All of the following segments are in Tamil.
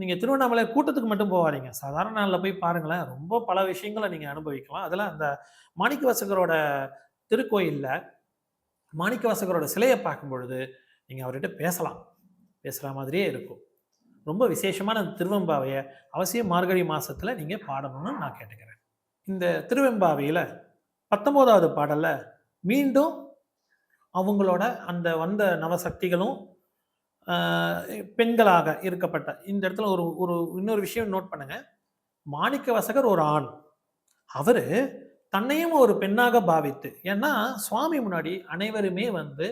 நீங்கள் திருவண்ணாமலை கூட்டத்துக்கு மட்டும் போகாதீங்க. சாதாரண நாளில் போய் பாருங்களேன். ரொம்ப பல விஷயங்களை நீங்கள் அனுபவிக்கலாம். அதில் அந்த மாணிக்கவாசகரோட திருக்கோயில்ல, மாணிக்கவாசகரோட பார்க்கும் பொழுது நீங்கள் அவர்கிட்ட பேசலாம். பேசுகிற மாதிரியே இருக்கும். ரொம்ப விசேஷமான அந்த அவசியம் மார்கழி மாதத்தில் நீங்கள் பாடணும்னு நான் கேட்டுக்கிறேன். இந்த திருவெம்பாவையில் பத்தொம்போதாவது பாடலில் மீண்டும் அவங்களோட அந்த வந்த நவசக்திகளும், பெண்களாக இருக்கப்பட்ட இந்த இடத்துல ஒரு ஒரு இன்னொரு விஷயம் நோட் பண்ணுங்க. மாணிக்கவாசகர் ஒரு ஆண். அவர் தன்னையும் ஒரு பெண்ணாக பாவித்து ஏன்னா சுவாமி முன்னாடி அனைவருமே வந்து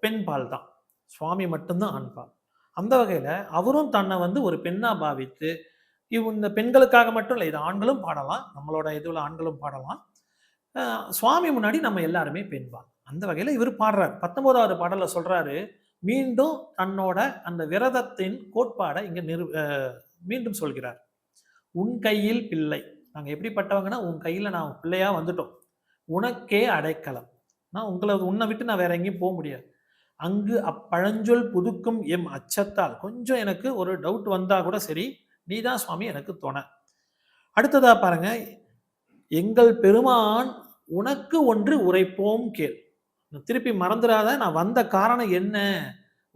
பெண்பால் தான். சுவாமி மட்டும்தான் ஆண்பால். அந்த வகையில் அவரும் தன்னை வந்து ஒரு பெண்ணாக பாவித்து, இவ் இந்த பெண்களுக்காக மட்டும் இல்லை இது ஆண்களும் பாடலாம். நம்மளோட இதுவில் ஆண்களும் பாடலாம். சுவாமி முன்னாடி நம்ம எல்லாருமே பெண்பால். அந்த வகையில் இவர் பாடுறார். பத்தொன்பதாவது பாடலில் சொல்கிறாரு மீண்டும் தன்னோட அந்த விரதத்தின் கோட்பாடை இங்கே நிறு மீண்டும் சொல்கிறார். "உன் கையில் பிள்ளை" நாங்கள் எப்படிப்பட்டவங்கன்னா, உன் கையில் நான் பிள்ளையாக வந்துட்டோம். "உனக்கே அடைக்கலம்." நான் உங்களை உன்னை விட்டு நான் வேற எங்கேயும் போக முடியாது. "அங்கு அப்பழஞ்சொல் புதுக்கும் எம் அச்சத்தால்" கொஞ்சம் எனக்கு ஒரு டவுட் வந்தா கூட சரி, நீ தான் சுவாமி எனக்கு துணை அடுத்ததா பாருங்க, "எங்கள் பெருமான் உனக்கு ஒன்று உரைப்போம் கேள்." திருப்பி மறந்துடாத நான் வந்த காரணம் என்ன?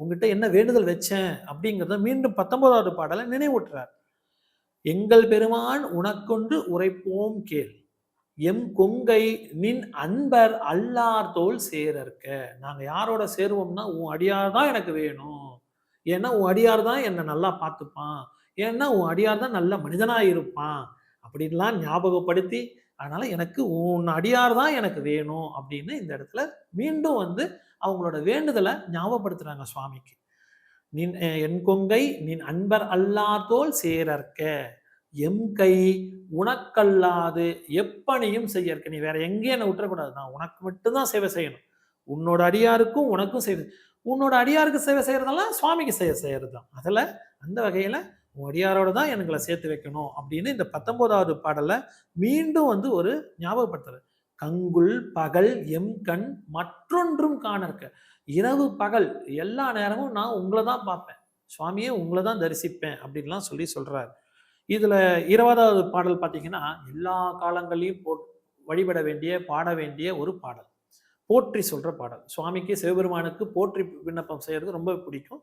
உங்ககிட்ட என்ன வேண்டுதல் வச்சேன்? அப்படிங்கிறத மீண்டும் பத்தொன்பதாவது பாடலை நினைவூட்டுறார். "எங்கள் பெருமான் உனக்கொன்று உரைப்போம் கேள். எம் கொங்கை நின் அன்பர் அல்லார் தோல் சேரற்க." நாங்கள் யாரோட சேருவோம்னா, உன் அடியார் தான் எனக்கு வேணும். ஏன்னா, உன் அடியார் தான் என்னை நல்லா பார்த்துப்பான். ஏன்னா, உன் அடியார் தான் நல்ல மனிதனாக இருப்பான். அப்படின்லாம் ஞாபகப்படுத்தி, அதனால எனக்கு உன் அடியார் தான் எனக்கு வேணும் அப்படின்னு இந்த இடத்துல மீண்டும் வந்து அவங்களோட வேண்டுதலை ஞாபகப்படுத்துறாங்க சுவாமிக்கு. "நின் என் கொங்கை நின் அன்பர் அல்லாதோல் சேரற்க. எம் கை உனக்கல்லாது எப்பணியும் செய்யற்க." நீ வேற எங்கேயும் என்னை விட்டுறக்கூடாது. நான் உனக்கு மட்டும் தான் சேவை செய்யணும். உன்னோட அடியாருக்கும் உனக்கும் சேவை உன்னோட அடியாருக்கு சேவை செய்யறதெல்லாம் சுவாமிக்கு சேவை செய்யறது தான். அதில் அந்த வகையில் அடியாரோட தான் எங்களை சேர்த்து வைக்கணும் அப்படின்னு இந்த பத்தொன்பதாவது பாடலை மீண்டும் வந்து ஒரு ஞாபகப்படுத்துறது கங்குள் பகல் எம் கண் மற்றொன்றும் காணற்க." இரவு, பகல் எல்லா நேரமும் நான் உங்களை தான் பார்ப்பேன். சுவாமியே உங்களை தான் தரிசிப்பேன் அப்படின்லாம் சொல்லி சொல்றாரு இதுல 20வது பாடல் பார்த்தீங்கன்னா, எல்லா காலங்களையும் போட் வழிபட வேண்டிய, பாட வேண்டிய ஒரு பாடல். போற்றி சொல்ற பாடல். சுவாமிக்கு சிவபெருமானுக்கு போற்றி விண்ணப்பம் செய்யறது ரொம்ப பிடிக்கும்.